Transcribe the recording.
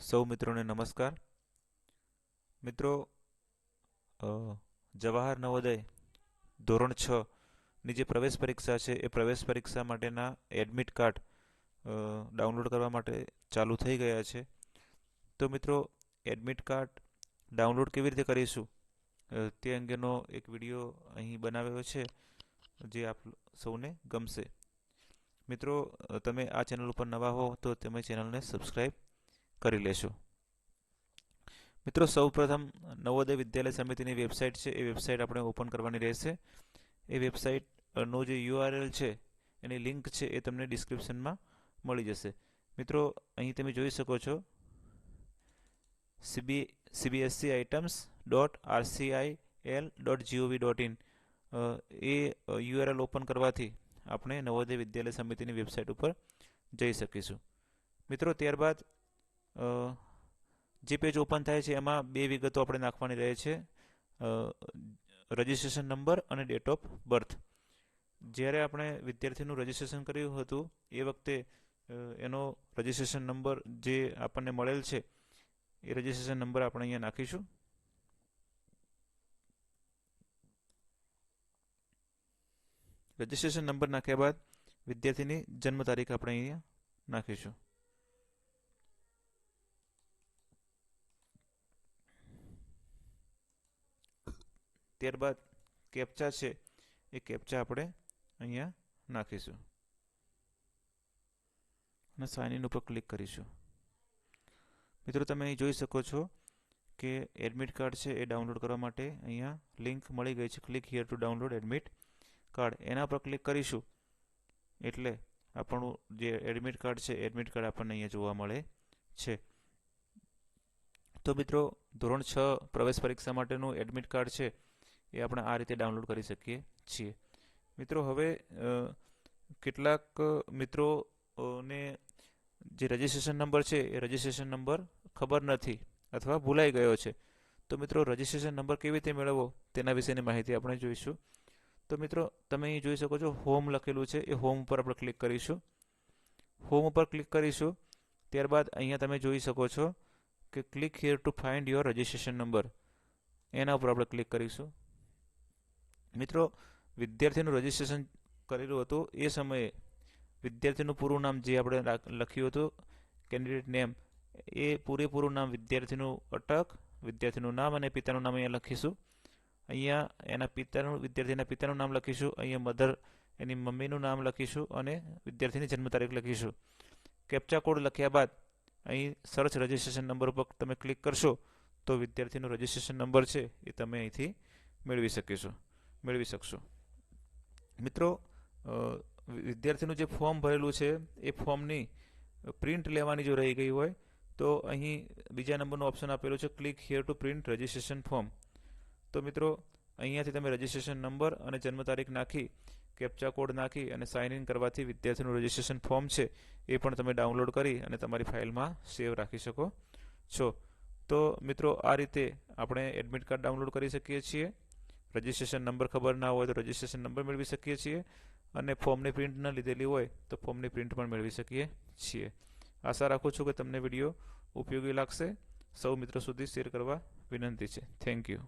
સૌ મિત્રોને નમસ્કાર. મિત્રો જવાહર નવોદય ધોરણ છ ની જે પ્રવેશ પરીક્ષા છે, એ પ્રવેશ પરીક્ષા માટેના એડમિટ કાર્ડ ડાઉનલોડ કરવા માટે ચાલુ થઈ ગયા છે. તો મિત્રો એડમિટ કાર્ડ ડાઉનલોડ કેવી રીતે કરીશું? તે અંગેનો એક વીડિયો અહીં બનાવ્યો છે, જે આપ સૌને ગમશે. મિત્રો, તમે આ ચેનલ ઉપર નવા હો તો તમે ચેનલને સબસ્ક્રાઈબ કરી લેશું. મિત્રો, સૌપ્રથમ નવોદય વિદ્યાલય સમિતિની વેબસાઇટ છે. એ વેબસાઇટ આપણે ઓપન કરવાની રહેશે. એ વેબસાઇટનો જે યુઆરએલ છે, એની લિંક છે, એ તમને ડિસ્ક્રિપ્શનમાં મળી જશે. મિત્રો, અહીં તમે જોઈ શકો છો. CB, CBSE ITMS dot RCIL dot GOV dot in in. એ યુઆરએલ ઓપન કરવાથી આપણે નવોદય વિદ્યાલય સમિતિની વેબસાઇટ ઉપર જઈ શકીશું. મિત્રો, ત્યારબાદ જે પેજ ઓપન થાય છે એમાં બે વિગતો આપણે નાખવાની રહે છે. રજિસ્ટ્રેશન નંબર અને ડેટ ઓફ બર્થ. જ્યારે આપણે વિદ્યાર્થીનું રજિસ્ટ્રેશન કર્યું હતું, એ વખતે એનો રજિસ્ટ્રેશન નંબર જે આપણને મળેલ છે, એ રજિસ્ટ્રેશન નંબર આપણે અહીંયા નાખીશું. રજિસ્ટ્રેશન નંબર નાખ્યા બાદ વિદ્યાર્થીની જન્મ તારીખ આપણે અહીંયા નાખીશું. ત્યારબાદ કેપ્ચા છે, એ કેપ્ચા આપણે અહીંયા નાખીશું. અને સાઇન ઇન ઉપર ક્લિક કરીશું. મિત્રો, તમે અહીં જોઈ શકો છો કે એડમિટ કાર્ડ છે, એ ડાઉનલોડ કરવા માટે અહીંયા લિંક મળી ગઈ છે. Click here to download admit card એના પર ક્લિક કરીશું એટલે આપણું જે એડમિટ કાર્ડ છે એડમિટ કાર્ડ આપણને અહીંયા જોવા મળે છે. તો મિત્રો, ધોરણ છ પ્રવેશ પરીક્ષા માટેનું એડમિટ કાર્ડ છે એ આપણે આ રીતે ડાઉનલોડ કરી શકીએ છીએ. મિત્રો, હવે કેટલાક મિત્રોને જે રજિસ્ટ્રેશન નંબર છે, એ રજિસ્ટ્રેશન નંબર ખબર નથી અથવા ભૂલાઈ ગયો છે. તો મિત્રો રજિસ્ટ્રેશન નંબર કેવી રીતે મેળવવો? તેના વિશેની માહિતી આપણે જોઈશું. તો મિત્રો, તમે અહીં જોઈ શકો છો હોમ લખેલું છે. એ હોમ ઉપર આપણે ક્લિક કરીશું. હોમ ઉપર ક્લિક કરીશું. ત્યારબાદ અહીંયા તમે જોઈ શકો છો કે click here to find your registration number એના ઉપર આપણે ક્લિક કરીશું. મિત્રો, વિદ્યાર્થીનું રજિસ્ટ્રેશન કરેલું હતું. એ સમયે વિદ્યાર્થીનું પૂરું નામ જે આપણે લખ્યું હતું કેન્ડિડેટ નેમ એ પૂરેપૂરું નામ વિદ્યાર્થીનું અટક, વિદ્યાર્થીનું નામ અને પિતાનું નામ અહીંયા લખીશું. અહીંયા એના પિતાનું, વિદ્યાર્થીના પિતાનું નામ લખીશું, અહીંયા મધર એની મમ્મીનું નામ લખીશું અને વિદ્યાર્થીની જન્મ તારીખ લખીશું. કેપ્ચા કોડ લખ્યા બાદ અહીં સર્ચ રજિસ્ટ્રેશન નંબર ઉપર તમે ક્લિક કરશો તો વિદ્યાર્થીનો રજિસ્ટ્રેશન નંબર છે એ તમે અહીંથી મેળવી શકીશો. મેળવી શકશો. મિત્રો વિદ્યાર્થીનું જે ફોર્મ ભરેલું છે, એ ફોર્મની પ્રિન્ટ લેવાની જો રહી ગઈ હોય, તો અહીં બીજા નંબરનું ઓપ્શન આપેલું છે, click here to print registration form. તો મિત્રો, અહીંયાથી તમે રજિસ્ટ્રેશન નંબર અને જન્મ તારીખ નાખી, કેપ્ચા કોડ નાખી અને સાઇન ઇન કરવાથી વિદ્યાર્થીનું રજિસ્ટ્રેશન ફોર્મ છે, એ પણ તમે ડાઉનલોડ કરી અને તમારી ફાઇલમાં સેવ રાખી શકો છો. તો મિત્રો, આ રીતે આપણે એડમિટ કાર્ડ ડાઉનલોડ કરી શકીએ છીએ. રજિસ્ટ્રેશન નંબર ખબર ના હોય તો રજિસ્ટ્રેશન નંબર મેળવી શકીએ છીએ અને ફોર્મની પ્રિન્ટ ન લીધેલી હોય તો ફોર્મની પ્રિન્ટ પણ મેળવી શકીએ છીએ. આશા રાખું છું કે તમને વીડિયો ઉપયોગી લાગશે. સૌ મિત્રો સુધી શેર કરવા વિનંતી છે. Thank you